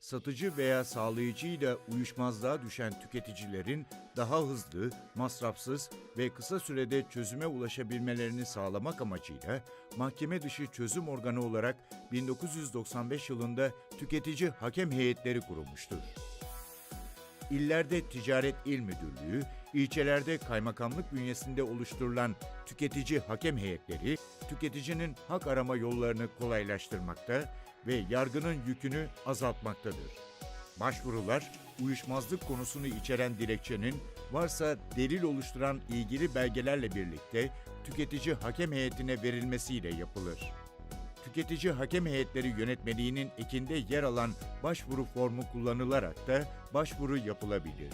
satıcı veya sağlayıcıyla uyuşmazlığa düşen tüketicilerin daha hızlı, masrafsız ve kısa sürede çözüme ulaşabilmelerini sağlamak amacıyla mahkeme dışı çözüm organı olarak 1995 yılında tüketici hakem heyetleri kurulmuştur. İllerde Ticaret İl Müdürlüğü, ilçelerde kaymakamlık bünyesinde oluşturulan tüketici hakem heyetleri, tüketicinin hak arama yollarını kolaylaştırmakta ve yargının yükünü azaltmaktadır. Başvurular, uyuşmazlık konusunu içeren dilekçenin varsa delil oluşturan ilgili belgelerle birlikte tüketici hakem heyetine verilmesiyle yapılır. Tüketici hakem heyetleri yönetmeliğinin ekinde yer alan başvuru formu kullanılarak da başvuru yapılabilir.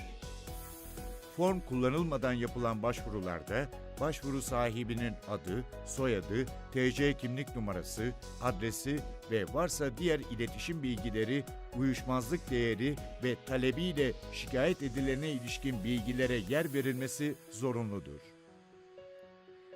Form kullanılmadan yapılan başvurularda başvuru sahibinin adı, soyadı, TC kimlik numarası, adresi ve varsa diğer iletişim bilgileri, uyuşmazlık değeri ve talebiyle şikayet edilene ilişkin bilgilere yer verilmesi zorunludur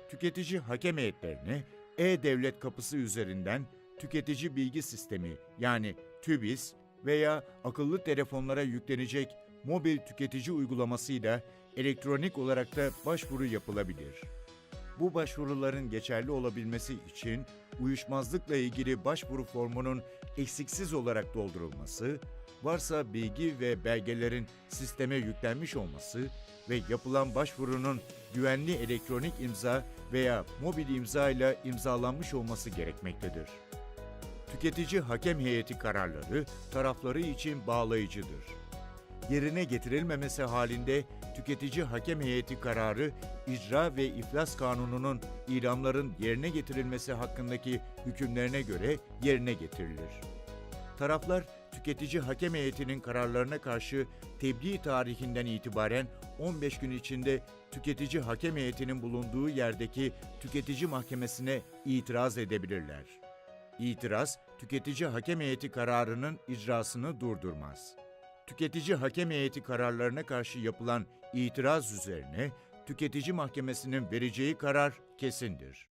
tüketici hakem heyetlerine e-devlet kapısı üzerinden tüketici bilgi sistemi yani TÜBİS veya akıllı telefonlara yüklenecek mobil tüketici uygulamasıyla elektronik olarak da başvuru yapılabilir. Bu başvuruların geçerli olabilmesi için uyuşmazlıkla ilgili başvuru formunun eksiksiz olarak doldurulması, varsa bilgi ve belgelerin sisteme yüklenmiş olması ve yapılan başvurunun güvenli elektronik imza veya mobil imza ile imzalanmış olması gerekmektedir. Tüketici hakem heyeti kararları tarafları için bağlayıcıdır yerine getirilmemesi halinde tüketici hakem heyeti kararı icra ve iflas kanununun ilamların yerine getirilmesi hakkındaki hükümlerine göre yerine getirilir. Taraflar tüketici hakem heyetinin kararlarına karşı tebliğ tarihinden itibaren 15 gün içinde tüketici hakem heyetinin bulunduğu yerdeki tüketici mahkemesine itiraz edebilirler. İtiraz, tüketici hakem heyeti kararının icrasını durdurmaz tüketici hakem heyeti kararlarına karşı yapılan itiraz üzerine tüketici mahkemesinin vereceği karar kesindir.